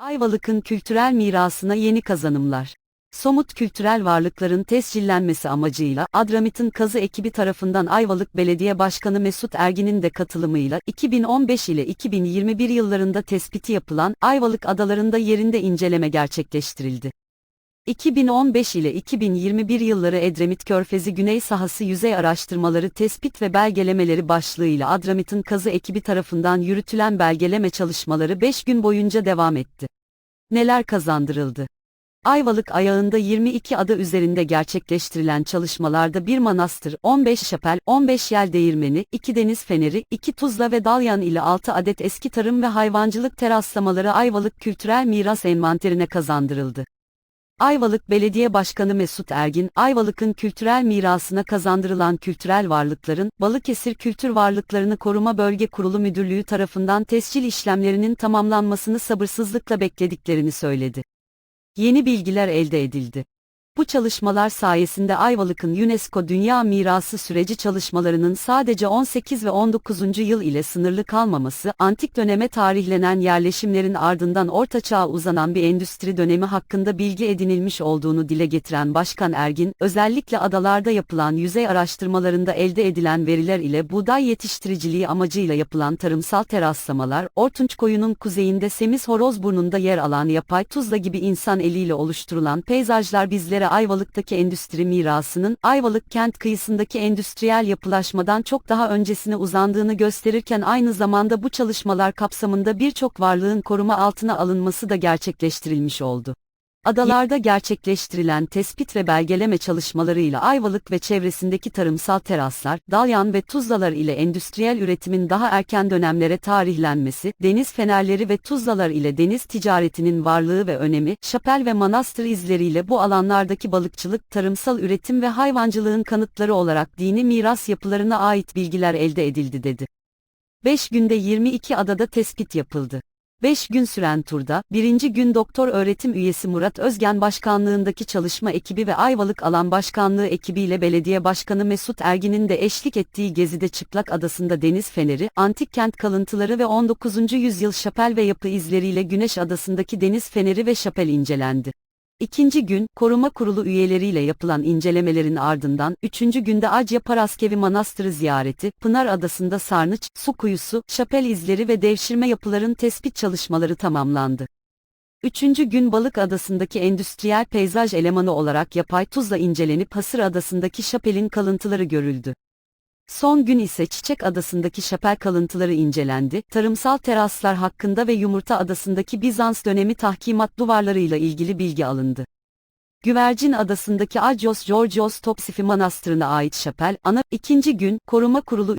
Ayvalık'ın kültürel mirasına yeni kazanımlar. Somut kültürel varlıkların tescillenmesi amacıyla Adramit'in kazı ekibi tarafından Ayvalık Belediye Başkanı Mesut Ergin'in de katılımıyla 2015 ile 2021 yıllarında tespiti yapılan Ayvalık adalarında yerinde inceleme gerçekleştirildi. 2015 ile 2021 yılları Edremit Körfezi Güney Sahası Yüzey Araştırmaları Tespit ve Belgelemeleri başlığıyla Adramit'in kazı ekibi tarafından yürütülen belgeleme çalışmaları 5 gün boyunca devam etti. Neler kazandırıldı? Ayvalık ayağında 22 ada üzerinde gerçekleştirilen çalışmalarda bir manastır, 15 şapel, 15 yel değirmeni, 2 deniz feneri, 2 tuzla ve dalyan ile 6 adet eski tarım ve hayvancılık teraslamaları Ayvalık Kültürel Miras Envanterine kazandırıldı. Ayvalık Belediye Başkanı Mesut Ergin, Ayvalık'ın kültürel mirasına kazandırılan kültürel varlıkların, Balıkesir Kültür Varlıklarını Koruma Bölge Kurulu Müdürlüğü tarafından tescil işlemlerinin tamamlanmasını sabırsızlıkla beklediklerini söyledi. Yeni bilgiler elde edildi. Bu çalışmalar sayesinde Ayvalık'ın UNESCO Dünya Mirası süreci çalışmalarının sadece 18 ve 19. yıl ile sınırlı kalmaması, antik döneme tarihlenen yerleşimlerin ardından Orta Çağ'a uzanan bir endüstri dönemi hakkında bilgi edinilmiş olduğunu dile getiren Başkan Ergin, özellikle adalarda yapılan yüzey araştırmalarında elde edilen veriler ile buğday yetiştiriciliği amacıyla yapılan tarımsal teraslamalar, Ortunç Koyu'nun kuzeyinde Semiz Horozburnu'nda yer alan yapay tuzla gibi insan eliyle oluşturulan peyzajlar bizlere Ayvalık'taki endüstri mirasının, Ayvalık kent kıyısındaki endüstriyel yapılaşmadan çok daha öncesine uzandığını gösterirken aynı zamanda bu çalışmalar kapsamında birçok varlığın koruma altına alınması da gerçekleştirilmiş oldu. Adalarda gerçekleştirilen tespit ve belgeleme çalışmalarıyla Ayvalık ve çevresindeki tarımsal teraslar, dalyan ve tuzlalar ile endüstriyel üretimin daha erken dönemlere tarihlenmesi, deniz fenerleri ve tuzlalar ile deniz ticaretinin varlığı ve önemi, şapel ve manastır izleriyle bu alanlardaki balıkçılık, tarımsal üretim ve hayvancılığın kanıtları olarak dini miras yapılarına ait bilgiler elde edildi dedi. 5 günde 22 adada tespit yapıldı. 5 gün süren turda, birinci gün doktor öğretim üyesi Murat Özgen başkanlığındaki çalışma ekibi ve Ayvalık Alan Başkanlığı ekibiyle belediye başkanı Mesut Ergin'in de eşlik ettiği gezide Çıplak Adası'nda deniz feneri, antik kent kalıntıları ve 19. yüzyıl şapel ve yapı izleriyle Güneş Adası'ndaki deniz feneri ve şapel incelendi. İkinci gün, koruma kurulu üyeleriyle yapılan incelemelerin ardından, üçüncü günde Acya Paraskevi Manastırı ziyareti, Pınar Adası'nda sarnıç, su kuyusu, şapel izleri ve devşirme yapıların tespit çalışmaları tamamlandı. Üçüncü gün Balık Adası'ndaki endüstriyel peyzaj elemanı olarak yapay tuzla incelenip Hasır Adası'ndaki şapelin kalıntıları görüldü. Son gün ise Çiçek Adası'ndaki şapel kalıntıları incelendi, tarımsal teraslar hakkında ve Yumurta Adası'ndaki Bizans dönemi tahkimat duvarlarıyla ilgili bilgi alındı. Güvercin Adası'ndaki Agios Georgios Topsifi Manastırı'na ait şapel, ana, ikinci gün, koruma kurulu